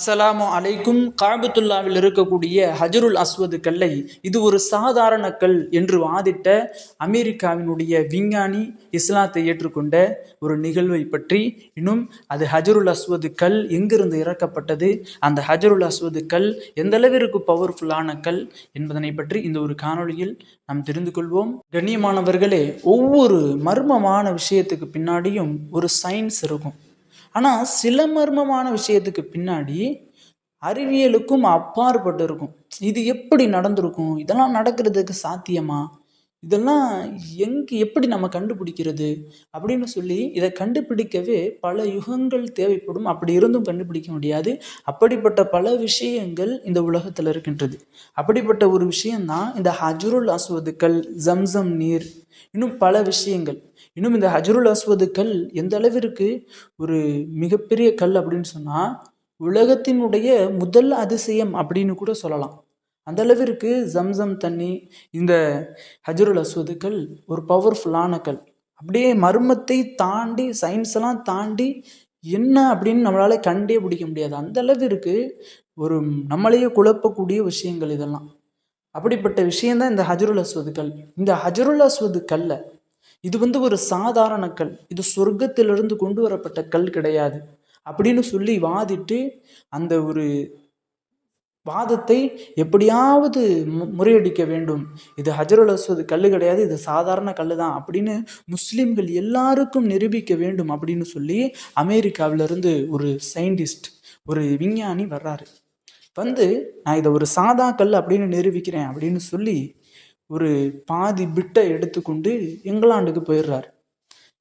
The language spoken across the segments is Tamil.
அஸ்ஸலாமு அலைக்கும். காபத்துல்லாவில் இருக்கக்கூடிய ஹஜருல் அஸ்வது கல்லை இது ஒரு சாதாரண கல் என்று வாதிட்ட அமெரிக்காவினுடைய விஞ்ஞானி இஸ்லாத்தை ஏற்றுக்கொண்ட ஒரு நிகழ்வை பற்றி இன்னும் அது ஹஜருல் அஸ்வது கல் எங்கிருந்து இறக்கப்பட்டது அந்த ஹஜருல் அஸ்வது கல் எந்த அளவிற்கு பவர்ஃபுல்லான கல் என்பதனை பற்றி இந்த ஒரு காணொளியில் நாம் தெரிந்து கொள்வோம். கண்ணியமானவர்களே ஒவ்வொரு மர்மமான விஷயத்துக்கு பின்னாடியும் ஒரு சயின்ஸ் இருக்கும். ஆனால் சில மர்மமான விஷயத்துக்கு பின்னாடி அறிவியலுக்கும் அப்பாற்பட்டு இருக்கும் இது எப்படி நடந்திருக்கும்? இதெல்லாம் நடக்கிறதுக்கு சாத்தியமா? இதெல்லாம் எங்கே எப்படி நம்ம கண்டுபிடிக்கிறது? அப்படின்னு சொல்லி இதை கண்டுபிடிக்கவே பல யுகங்கள் தேவைப்படும். அப்படி இருந்தும் கண்டுபிடிக்க முடியாது. அப்படிப்பட்ட பல விஷயங்கள் இந்த உலகத்தில் இருக்கின்றது. அப்படிப்பட்ட ஒரு விஷயந்தான் இந்த ஹஜ்ருல் அஸ்வதுக்கள் ஜம்சம் நீர் இன்னும் பல விஷயங்கள். இன்னும் இந்த ஹஜ்ருல் அஸ்வது கல் எந்த அளவிற்கு ஒரு மிகப்பெரிய கல் அப்படின்னு சொன்னால் உலகத்தினுடைய முதல் அதிசயம் அப்படின்னு கூட சொல்லலாம். அந்த அளவிற்கு ஜம்சம் தண்ணி இந்த ஹஜ்ருல் அஸ்வது கல் ஒரு பவர்ஃபுல்லான கல். அப்படியே மர்மத்தை தாண்டி சயின்ஸ் எல்லாம் தாண்டி என்ன அப்படின்னு நம்மளால் கண்டே பிடிக்க முடியாது. அந்த அளவிற்கு ஒரு நம்மளையே குழப்பக்கூடிய விஷயங்கள் இதெல்லாம். அப்படிப்பட்ட விஷயந்தான் இந்த ஹஜருல் அஸ்வது கல். இந்த ஹஜருல் அஸ்வது கல்லை இது வந்து ஒரு சாதாரண கல். இது சொர்க்கத்திலிருந்து கொண்டு வரப்பட்ட கல் கிடையாது. அப்படின்னு சொல்லி வாதிட்டு அந்த ஒரு வாதத்தை எப்படியாவது முறையடிக்க வேண்டும். இது ஹஜருல் அஸ்வது கல் கிடையாது. இது சாதாரண கல் தான் அப்படின்னு முஸ்லீம்கள் எல்லாருக்கும் நிரூபிக்க வேண்டும் அப்படின்னு சொல்லி அமெரிக்காவிலிருந்து ஒரு சயின்டிஸ்ட் ஒரு விஞ்ஞானி வர்றாரு. வந்து நான் இதை ஒரு சாதா கல் அப்படின்னு நிரூபிக்கிறேன் அப்படின்னு சொல்லி ஒரு பாதி பிட்டை எடுத்துக்கொண்டு இங்கிலாண்டுக்கு போயிடுறாரு.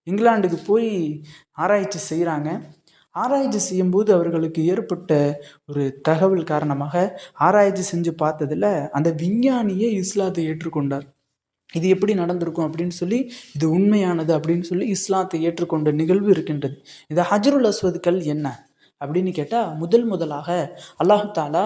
இங்கிலாண்டுக்கு போய் ஆராய்ச்சி செய்கிறாங்க ஆராய்ச்சி செய்யும்போது அவர்களுக்கு ஏற்பட்ட ஒரு தகவல் காரணமாக ஆராய்ச்சி செஞ்சு பார்த்ததில் அந்த விஞ்ஞானியே இஸ்லாத்தை ஏற்றுக்கொண்டார். இது எப்படி நடந்திருக்கும் அப்படின்னு சொல்லி இது உண்மையானது அப்படின்னு சொல்லி இஸ்லாத்தை ஏற்றுக்கொண்ட நிகழ்வு இருக்கின்றது. இந்த ஹஜருல் அஸ்வதுக்கள் என்ன? அப்படின்னு கேட்டால் முதல் முதலாக அல்லாஹு தாலா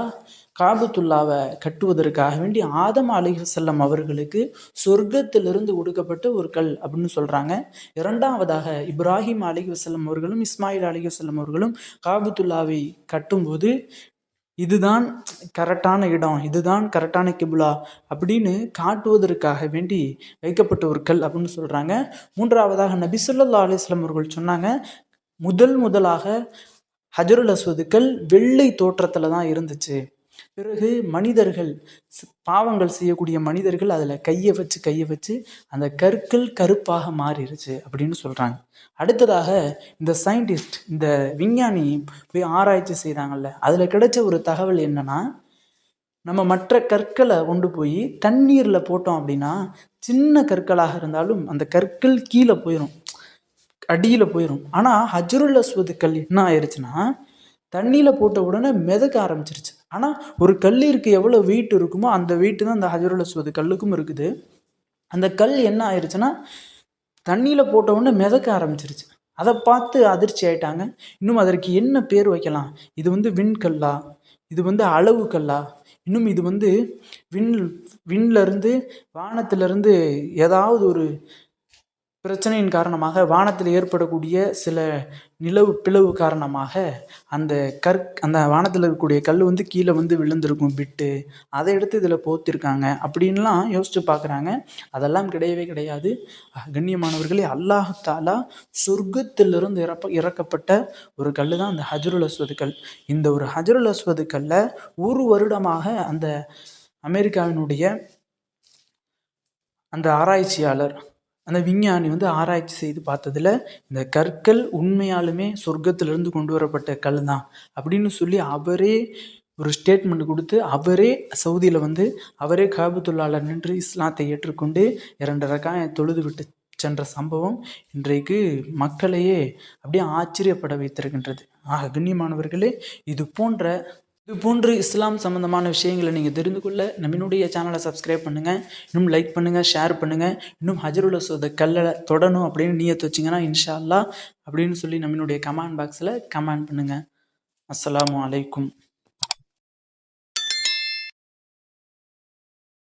காபத்துல்லாவை கட்டுவதற்காக வேண்டி ஆதம் செல்லம் அவர்களுக்கு சொர்க்கத்திலிருந்து கொடுக்கப்பட்ட ஒரு கல் அப்படின்னு சொல்கிறாங்க இரண்டாவதாக இப்ராஹிம் செல்லம் அவர்களும் இஸ்மாயில் செல்லம் அவர்களும் காபத்துல்லாவை கட்டும்போது இதுதான் கரெக்டான இடம் இதுதான் கரெக்டான கிபுலா அப்படின்னு காட்டுவதற்காக வேண்டி வைக்கப்பட்ட ஒரு கல் அப்படின்னு சொல்கிறாங்க மூன்றாவதாக நபிசுல்லா அலிஸ்லாம் அவர்கள் சொன்னாங்க முதல் முதலாக ஹஜருல் அஸ்வதுக்கள் வெள்ளை தோற்றத்தில் தான் இருந்துச்சு. பிறகு மனிதர்கள் பாவங்கள் செய்யக்கூடிய மனிதர்கள் அதில் கையை வச்சு கையை வச்சு அந்த கற்கள் கருப்பாக மாறிடுச்சு அப்படின்னு சொல்கிறாங்க அடுத்ததாக இந்த சயின்டிஸ்ட் இந்த விஞ்ஞானி போய் ஆராய்ச்சி செய்கிறாங்கல்ல அதில் கிடைச்ச ஒரு தகவல் என்னன்னா நம்ம மற்ற கற்களை கொண்டு போய் தண்ணீரில் போட்டோம் அப்படின்னா சின்ன கற்களாக இருந்தாலும் அந்த கற்கள் கீழே போயிடும் அடியில் போயிடும் ஆனால் ஹஜ்ருல் அஸ்வது கல் என்ன ஆயிடுச்சுன்னா தண்ணியில் போட்ட உடனே மிதக்க ஆரம்பிச்சிருச்சு. ஆனால் ஒரு கல்லிற்கு எவ்வளோ வெயிட் இருக்குமோ அந்த வெயிட்டு தான் அந்த ஹஜருல் அஸ்வது கல்லுக்கும் இருக்குது. அந்த கல் என்ன ஆயிடுச்சுன்னா தண்ணியில் போட்ட உடனே மிதக்க ஆரம்பிச்சிருச்சு. அதை பார்த்து அதிர்ச்சி ஆயிட்டாங்க. இன்னும் அதற்கு என்ன பேர் வைக்கலாம்? இது வந்து விண்கல்லா இது வந்து அளவு கல்லா? இன்னும் இது வந்து விண் விண்ணிலருந்து வானத்திலிருந்து ஏதாவது ஒரு பிரச்சனையின் காரணமாக வானத்தில் ஏற்படக்கூடிய சில நிலவு பிளவு காரணமாக அந்த கற் அந்த வானத்தில் இருக்கக்கூடிய கல் வந்து கீழே வந்து விழுந்திருக்கும் பிட்டு அதை எடுத்து இதில் போத்திருக்காங்க அப்படின்லாம் யோசித்து பார்க்குறாங்க. அதெல்லாம் கிடையவே கிடையாது. கண்ணியமானவர்களே அல்லாஹாலா சொர்க்கத்திலிருந்து இறப்ப இறக்கப்பட்ட ஒரு கல் தான் அந்த ஹஜருல் அஸ்வது கல். இந்த ஒரு ஹஜருல் அஸ்வது கல்லை ஒரு வருடமாக அந்த அமெரிக்காவினுடைய அந்த ஆராய்ச்சியாளர் அந்த விஞ்ஞானி வந்து ஆராய்ச்சி செய்து பார்த்ததுல இந்த கற்கள் உண்மையாலுமே சொர்க்கத்திலிருந்து கொண்டு வரப்பட்ட கல் தான் அப்படின்னு சொல்லி அவரே ஒரு ஸ்டேட்மெண்ட் கொடுத்து அவரே சவுதியில் வந்து அவரே காபத்துள்ளால நின்று இஸ்லாத்தை ஏற்றுக்கொண்டு இரண்டு ரகாய தொழுது விட்டு சென்ற சம்பவம் இன்றைக்கு மக்களையே அப்படியே ஆச்சரியப்பட வைத்திருக்கின்றது. ஆக கண்ணியமானவர்களே இது போன்ற இது போன்று இஸ்லாம் சம்மந்தமான விஷயங்களை நீங்கள் தெரிந்து கொள்ள நம்மளுடைய சேனலை சப்ஸ்கிரைப் பண்ணுங்கள் இன்னும் லைக் பண்ணுங்கள் ஷேர் பண்ணுங்கள் இன்னும் ஹஜருல சோத கல்லை தொடணும் அப்படின்னு நீயத்து வச்சிங்கன்னா இன்ஷா அல்லா அப்படின்னு சொல்லி நம்மளுடைய கமெண்ட் பாக்ஸில் கமெண்ட் பண்ணுங்கள் அஸ்லாம் வலைக்கும்